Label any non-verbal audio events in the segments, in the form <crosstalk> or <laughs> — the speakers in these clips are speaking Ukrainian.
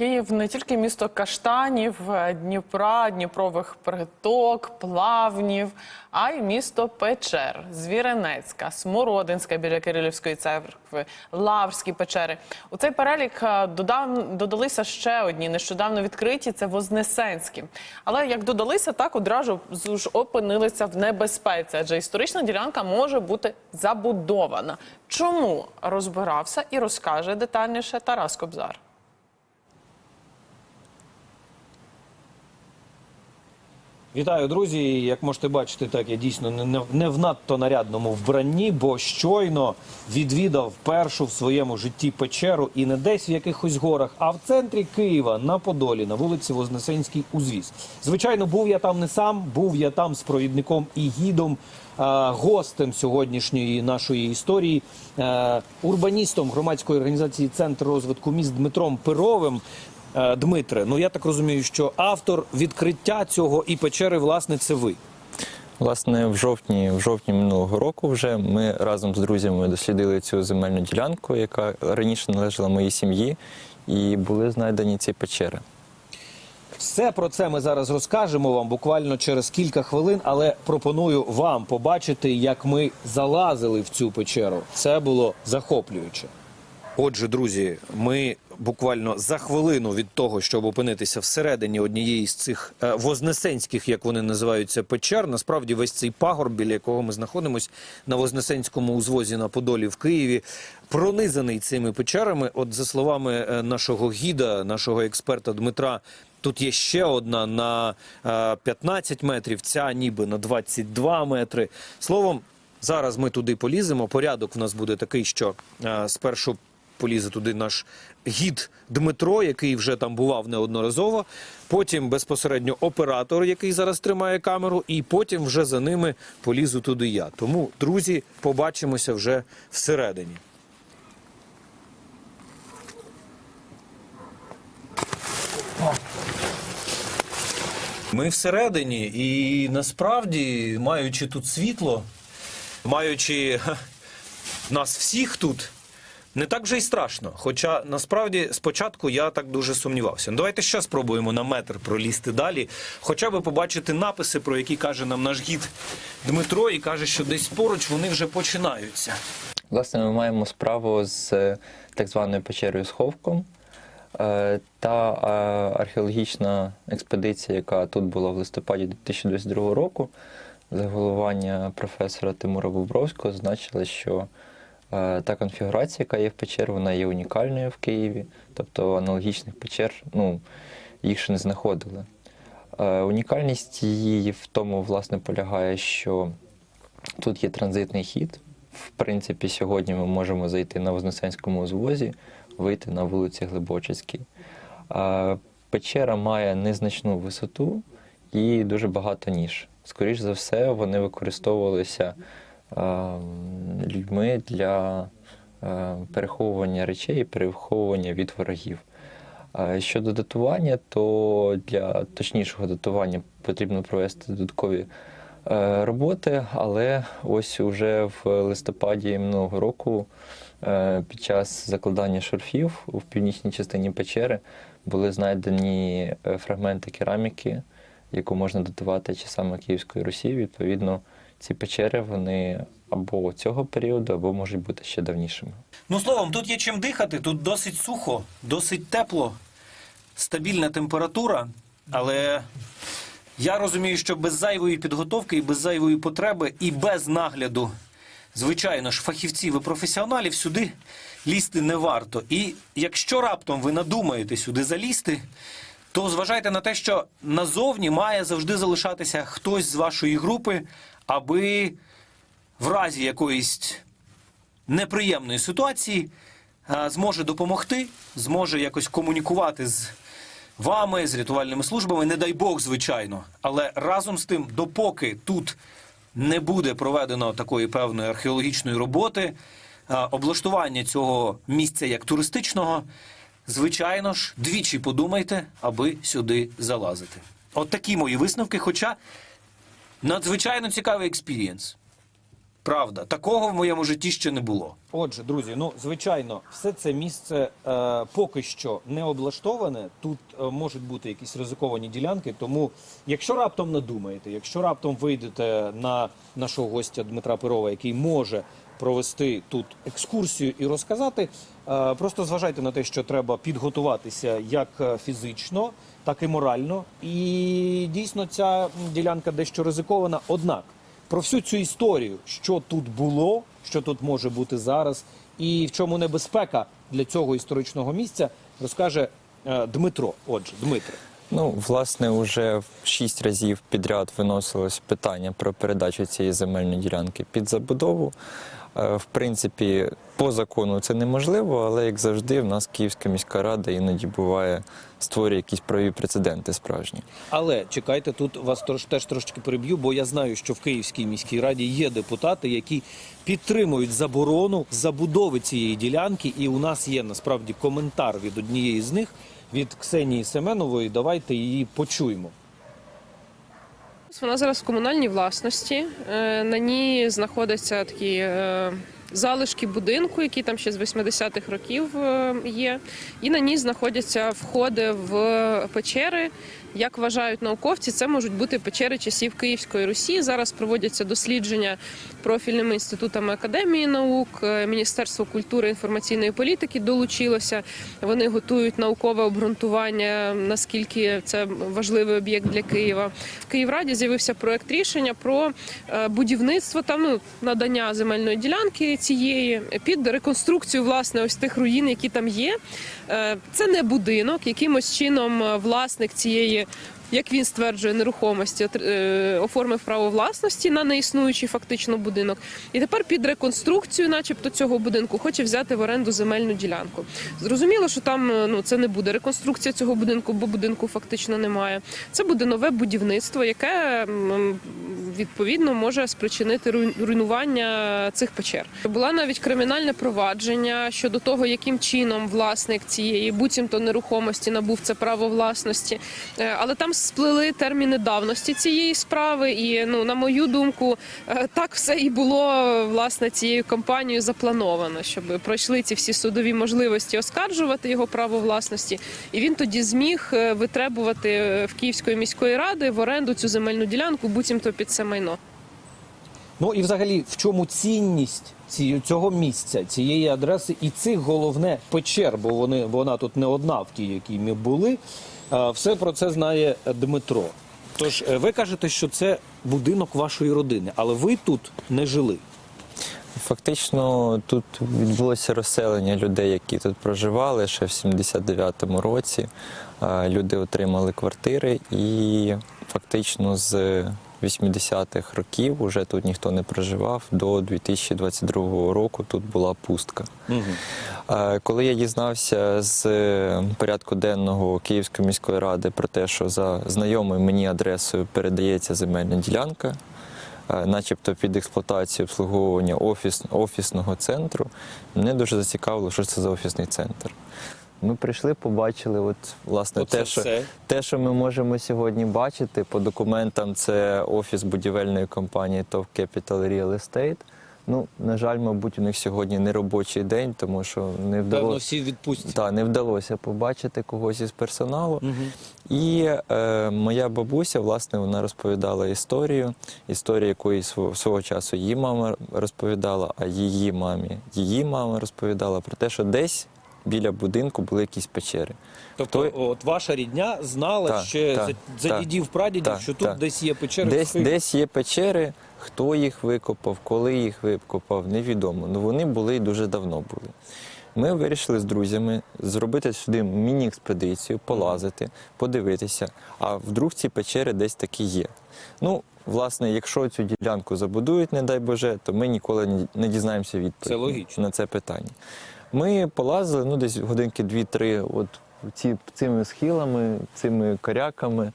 Київ не тільки місто каштанів, е, Дніпра, Дніпрових приток, плавнів, а й місто Печер, Звіренецька, Смородинська біля Кирилівської церкви, Лаврські печери. У цей перелік е, додав, додалися ще одні нещодавно відкриті це Вознесенські. Але як додалися, так одразу ж опинилися в небезпеці, адже історична ділянка може бути забудована. Чому розбирався і розкаже детальніше Тарас Кобзар. Вітаю, друзі! Як можете бачити, так я дійсно не- в надто нарядному вбранні, бо щойно відвідав першу в своєму житті печеру і не десь в якихось горах, а в центрі Києва на Подолі, на вулиці Вознесенській узвіз. Звичайно, був я там не сам, був я там з провідником і гідом, гостем сьогоднішньої нашої історії, е, урбаністом громадської організації Центр розвитку міст Дмитром Перовим. Е, Дмитре, ну я так розумію, що автор відкриття цього і печери, власне, це ви. Власне, в жовтні, в жовтні минулого року вже ми разом з друзями дослідили цю земельну ділянку, яка раніше належала моїй сім'ї, і були знайдені ці печери. Все про це ми зараз розкажемо вам буквально через кілька хвилин, але пропоную вам побачити, як ми залазили в цю печеру. Це було захоплююче. Отже, друзі, ми буквально за хвилину від того, щоб опинитися всередині однієї з цих е, вознесенських, як вони називаються, печер. Насправді весь цей пагорб, біля якого ми знаходимося на Вознесенському узвозі на Подолі в Києві, пронизаний цими печерами. От за словами е, нашого гіда, нашого експерта Дмитра. Тут є ще одна на е, 15 метрів, ця ніби на 22 метри. Словом, зараз ми туди поліземо. Порядок в нас буде такий, що е, спершу полізе туди наш гід Дмитро, який вже там бував неодноразово. Потім безпосередньо оператор, який зараз тримає камеру, і потім вже за ними полізу туди я. Тому, друзі, побачимося вже всередині. Ми всередині, і насправді, маючи тут світло, маючи нас всіх тут, не так вже й страшно. Хоча насправді спочатку я так дуже сумнівався. Ну, давайте ще спробуємо на метр пролізти далі, хоча б побачити написи, про які каже нам наш гід Дмитро, і каже, що десь поруч вони вже починаються. Власне, ми маємо справу з е, так званою печерою Сховком. Е, Та е, археологічна експедиція, яка тут була в листопаді 2022 року, за головування професора Тимура Бобровського, значила, що та конфігурація, яка є в печері, вона є унікальною в Києві. Тобто аналогічних печер ну, їх ще не знаходили. Е, Унікальність її в тому, власне, полягає, що тут є транзитний хід. В принципі, сьогодні ми можемо зайти на Вознесенському узвозі, вийти на вулиці Глибочицькій. Печера має незначну висоту і дуже багато ніж. Скоріше за все, вони використовувалися людьми для переховування речей і переховування від ворогів. Щодо датування, то для точнішого датування потрібно провести додаткові е, роботи, але ось уже в листопаді минулого року е, під час закладання шурфів в північній частині печери були знайдені е, фрагменти кераміки, яку можна датувати часами Київської Русі. Відповідно, ці печери вони або цього періоду, або можуть бути ще давнішими. Ну, словом, тут є чим дихати, тут досить сухо, досить тепло, стабільна температура, але я розумію, що без зайвої підготовки і без зайвої потреби і без нагляду, звичайно ж, фахівців і професіоналів сюди лізти не варто. І якщо раптом ви надумаєте сюди залізти, то зважайте на те, що назовні має завжди залишатися хтось з вашої групи, аби в разі якоїсь неприємної ситуації зможе допомогти, зможе якось комунікувати з вами, з рятувальними службами, не дай Бог, звичайно. Але разом з тим, допоки тут не буде проведено такої певної археологічної роботи, облаштування цього місця як туристичного, звичайно ж, двічі подумайте, аби сюди залазити. От такі мої висновки, хоча надзвичайно цікавий експірієнс. Правда, такого в моєму житті ще не було. Отже, друзі, ну звичайно, все це місце е, поки що не облаштоване. Тут е, можуть бути якісь ризиковані ділянки. Тому, якщо раптом надумаєте, якщо раптом вийдете на нашого гостя Дмитра Перова, який може провести тут екскурсію і розказати, е, просто зважайте на те, що треба підготуватися як е, фізично, так і морально. І дійсно ця ділянка дещо ризикована. Однак про всю цю історію, що тут було, що тут може бути зараз, і в чому небезпека для цього історичного місця, розкаже е, Дмитро. Отже, Дмитро. Ну, власне, вже шість разів підряд виносилось питання про передачу цієї земельної ділянки під забудову. Е, В принципі, по закону це неможливо, але як завжди, в нас Київська міська рада іноді буває створює якісь праві прецеденти справжні. Але чекайте, тут вас теж трошечки переб'ю, бо я знаю, що в Київській міській раді є депутати, які підтримують заборону забудови цієї ділянки. І у нас є насправді коментар від однієї з них, від Ксенії Семенової. Давайте її почуємо. Вона зараз в комунальній власності. Е, На ній знаходяться такі е, залишки будинку, які там ще з 80-х років е, є. І на ній знаходяться входи в печери. Як вважають науковці, це можуть бути печери часів Київської Русі. Зараз проводяться дослідження профільними інститутами академії наук. Е, Міністерство культури і інформаційної політики долучилося. Вони готують наукове обґрунтування, наскільки це важливий об'єкт для Києва. В Київраді з'явився проект рішення про е, будівництво там ну, надання земельної ділянки цієї під реконструкцію власне ось тих руїн, які там є. Е, Це не будинок, якимось чином е, власник цієї. Як він стверджує нерухомості, е, оформив право власності на неіснуючий фактично будинок, і тепер під реконструкцію, начебто, цього будинку, хоче взяти в оренду земельну ділянку. Зрозуміло, що там е, ну це не буде реконструкція цього будинку, бо будинку фактично немає. Це буде нове будівництво, яке відповідно може спричинити руй- руйнування цих печер. Була навіть кримінальне провадження щодо того, яким чином власник цієї буцімто нерухомості набув це право власності, Е, але там сплили терміни давності цієї справи. І ну на мою думку, е, так все і було власне цією компанією заплановано, щоб пройшли ці всі судові можливості оскаржувати його право власності, і він тоді зміг е, витребувати е, в Київської міської ради в оренду цю земельну ділянку, буцімто під це майно. Ну і взагалі, в чому цінність ці- цього місця, цієї адреси і цих головне печер, бо вони вона тут не одна в тій, якій ми були. Все про це знає Дмитро. Тож е, ви кажете, що це будинок вашої родини, але ви тут не жили. Фактично тут відбулося розселення людей, які тут проживали ще в 79-му році. Люди отримали квартири і фактично з 80-х років вже тут ніхто не проживав. До 2022 року тут була пустка. Е, Коли я дізнався з порядку денного Київської міської ради про те, що за знайомою мені адресою передається земельна ділянка, е, начебто під експлуатацію обслуговування офіс, офісного центру, мене дуже зацікавило, що це за офісний центр. Ми прийшли, побачили, от власне Оце те, що все. те, що ми можемо сьогодні бачити по документам, це офіс будівельної компанії ТОВ Capital Real Estate. Ну, на жаль, мабуть, у них сьогодні не робочий день, тому що не вдалося. всі. Так, не вдалося побачити когось із персоналу. І е, моя бабуся, власне, вона розповідала історію, історію, якої свого, свого часу її мама розповідала, а її мамі, її мама розповідала про те, що десь біля будинку були якісь печери. Тобто, Хто- от ваша рідня знала Так, ще так, за, за дідів прадідів, так, що тут так. десь є печери. Десь, десь є печери, хто їх викопав, коли їх викопав, невідомо. Ну вони були і дуже давно були. Ми вирішили з друзями зробити сюди міні-експедицію, полазити, подивитися, а вдруг ці печери десь таки є. Ну, власне, якщо цю ділянку забудують, не дай Боже, то ми ніколи не- дізнаємося Це логічно. на це питання. Ми полазили ну, десь годинки 2-3 от ці, цими схилами, цими коряками.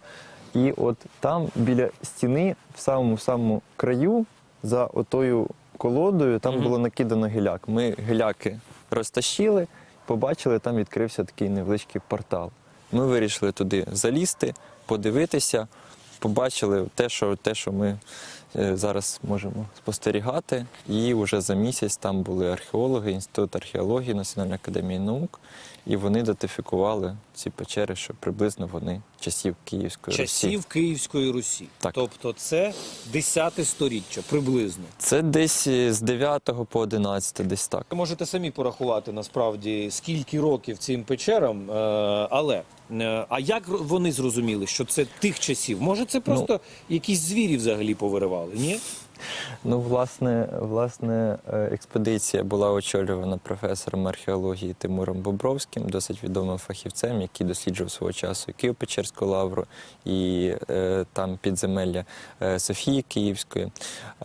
І от там біля стіни, в самому самому краю, за отою колодою, там було накидано гіляк. Ми гіляки розтащили, побачили, там відкрився такий невеличкий портал. Ми вирішили туди залізти, подивитися, побачили те, що, те, що ми зараз можемо спостерігати. І вже за місяць там були археологи, Інститут археології Національної академії наук, і вони датифікували ці печери, що приблизно вони часів Київської Русі. Часів Київської Русі. Так. Тобто це 10 сторіччя приблизно. Це десь е, з 9 по 11, десь так. Ви можете самі порахувати насправді скільки років цим печерам, е, але е, а як вони зрозуміли, що це тих часів? Може, це просто якісь звірі взагалі повиривали? Ні? Ну, власне, власне, е, експедиція була очолювана професором археології Тимуром Бобровським, досить відомим фахівцем, який досліджував свого часу Києво-Печерську лавру, і е, там підземелля е, Софії Київської.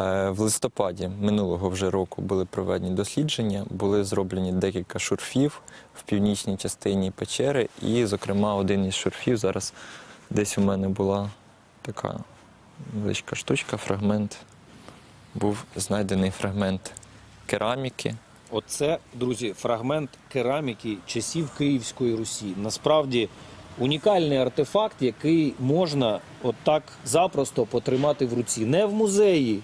Е, в листопаді минулого вже року були проведені дослідження, були зроблені декілька шурфів в північній частині печери, і, зокрема, один із шурфів зараз десь у мене була така невеличка штучка, фрагмент був знайдений фрагмент кераміки. Оце, друзі, фрагмент кераміки часів Київської Русі. Насправді унікальний артефакт, який можна отак запросто потримати в руці. Не в музеї,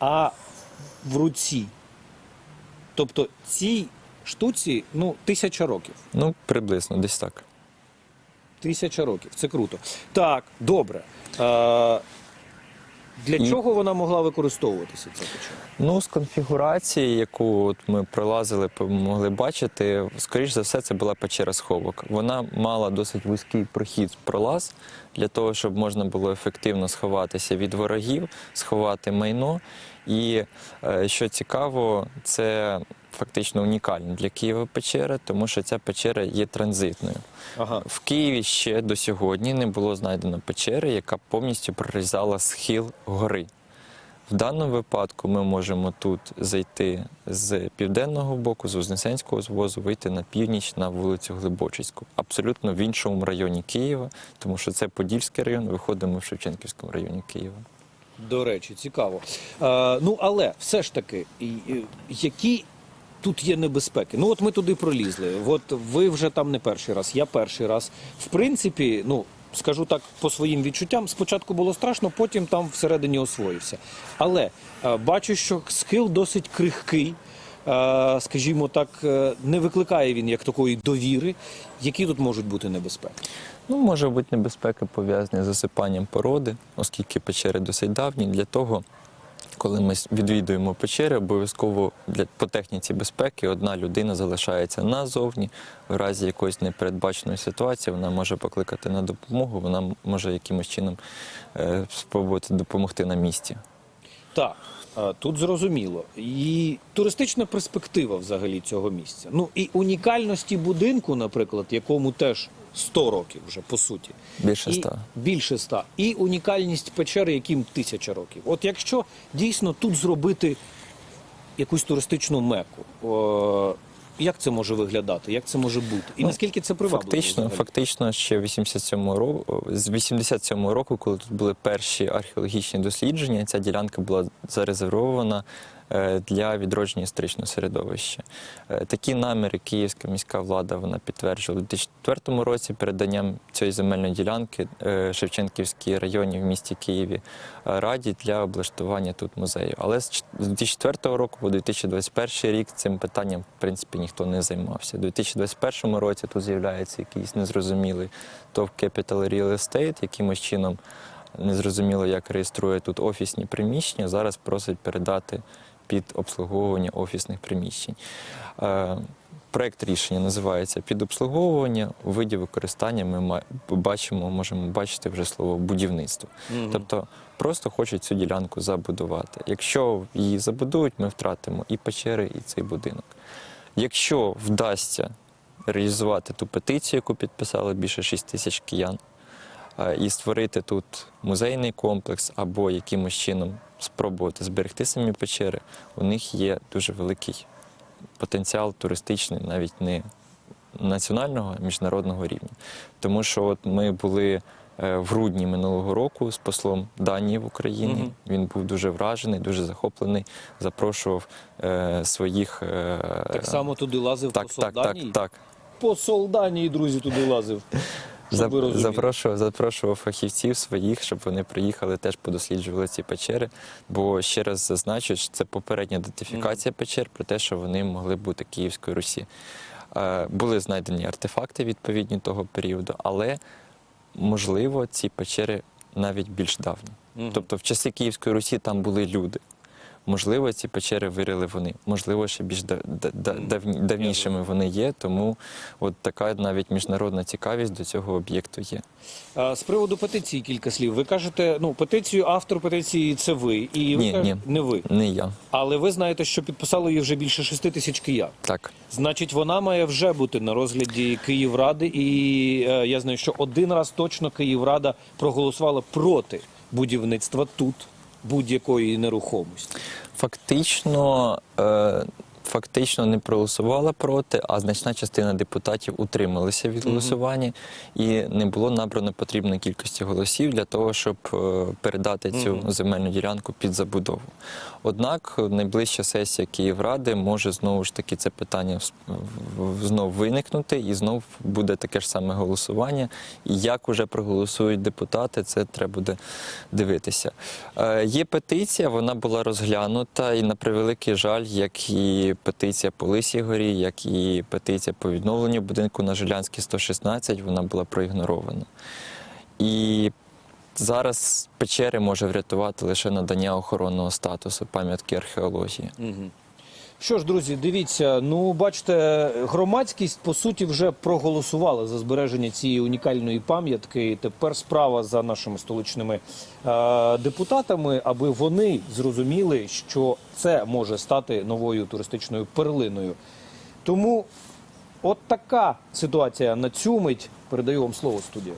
а в руці. Тобто цій штуці ну, тисяча років. Ну, приблизно десь так. Тисяча років. Це круто. Так, добре. Е, для І- чого вона могла використовуватися ця печера? Ну, з конфігурації, яку от ми пролазили, по- могли бачити, скоріш за все, це була печера сховок. Вона мала досить вузький прохід пролаз для того, щоб можна було ефективно сховатися від ворогів, сховати майно. І е, що цікаво, це фактично унікально для Києва печера, тому що ця печера є транзитною. Ага. В Києві ще до сьогодні не було знайдено печери, яка повністю прорізала схил гори. В даному випадку ми можемо тут зайти з південного боку, з Вознесенського звозу, вийти на північ на вулицю Глибочицьку, абсолютно в іншому районі Києва, тому що це Подільський район, виходимо в Шевченківському районі Києва. До речі, цікаво. Е, ну, але все ж таки, які тут є небезпеки? Ну, от ми туди пролізли. От ви вже там не перший раз, я перший раз. В принципі, ну. Скажу так по своїм відчуттям, спочатку було страшно, потім там всередині освоївся. Але е, бачу, що схил досить крихкий, е, скажімо так, е, не викликає він як такої довіри. Які тут можуть бути небезпеки? Ну, може бути небезпека пов'язані з засипанням породи, оскільки печери досить давні. Для того, коли ми відвідуємо печери, обов'язково для по техніці безпеки одна людина залишається назовні. В разі якоїсь непередбаченої ситуації вона може покликати на допомогу, вона може якимось чином е, спробувати допомогти на місці. Так, тут зрозуміло. І туристична перспектива взагалі цього місця. Ну і унікальності будинку, наприклад, якому теж 100 років вже по суті. Більше І ста. Більше ста. І унікальність печери, яким тисяча років. От якщо дійсно тут зробити якусь туристичну меку, о, як це може виглядати? Як це може бути? І Ну, наскільки це привабливо? Фактично, взагалі? фактично, ще 87 року, з 87 року, коли тут були перші археологічні дослідження, ця ділянка була зарезервована для відродження історичного середовища. Е, Такі наміри київська міська влада вона підтверджувала у 2004 році переданням цієї земельної ділянки е, Шевченківській районі в місті Києві е, раді для облаштування тут музею. Але з 2004 року по 2021 рік цим питанням в принципі ніхто не займався. У 2021 році тут з'являється якийсь незрозумілий ТОВ Capital Real Estate, якимось чином незрозуміло, як реєструє тут офісні приміщення. Зараз просить передати під обслуговування офісних приміщень. Е, Проект рішення називається під обслуговування. У виді використання ми бачимо, можемо бачити вже слово будівництво. Мгм. Тобто просто хочуть цю ділянку забудувати. Якщо її забудують, ми втратимо і печери, і цей будинок. Якщо вдасться реалізувати ту петицію, яку підписали більше 6 тисяч киян, і створити тут музейний комплекс або якимось чином спробувати зберегти самі печери, у них є дуже великий потенціал туристичний, навіть не національного, а міжнародного рівня. Тому що от ми були е, в грудні минулого року з послом Данії в Україні. Мгм. Він був дуже вражений, дуже захоплений, запрошував е, своїх. е, Так само туди лазив так, посол так, так, Данії? так. Посол Данії, друзі, туди лазив. <laughs> Зап- запрошував, запрошував фахівців своїх, щоб вони приїхали, теж подосліджували ці печери. Бо ще раз зазначу, що це попередня ідентифікація печер про те, що вони могли бути Київської Русі. Е, Були знайдені артефакти відповідні того періоду, але можливо ці печери навіть більш давні. Мгм. Тобто в часи Київської Русі там були люди. Можливо, ці печери вирили вони, можливо, ще більш да- да- да- давнішими вони є, тому от така навіть міжнародна цікавість до цього об'єкту є. З приводу петиції кілька слів. Ви кажете, ну петицію, автор петиції це ви, і ви Ні, кажете, ні. не ви. Не я. Але ви знаєте, що підписало її вже більше шести тисяч киян. Так. Значить, вона має вже бути на розгляді Київради, і е, я знаю, що один раз точно Київрада проголосувала проти будівництва тут будь-якої нерухомості. Фактично, е, фактично не проголосувала проти, а значна частина депутатів утрималися від голосування, і не було набрано потрібної кількості голосів для того, щоб е, передати цю земельну ділянку під забудову. Однак найближча сесія Київради може знову ж таки це питання знов виникнути, і знов буде таке ж саме голосування. І як уже проголосують депутати, це треба буде дивитися. Е, Є петиція, вона була розглянута, і на превеликий жаль, як і петиція по Лисій горі, як і петиція по відновленню будинку на Жилянській 116, вона була проігнорована. І зараз печери може врятувати лише надання охоронного статусу пам'ятки археології. Що ж, друзі, дивіться, ну бачите, громадськість по суті вже проголосувала за збереження цієї унікальної пам'ятки. І Тепер справа за нашими столичними е, депутатами, аби вони зрозуміли, що це може стати новою туристичною перлиною. Тому от така ситуація на цю мить. Передаю вам слово студію.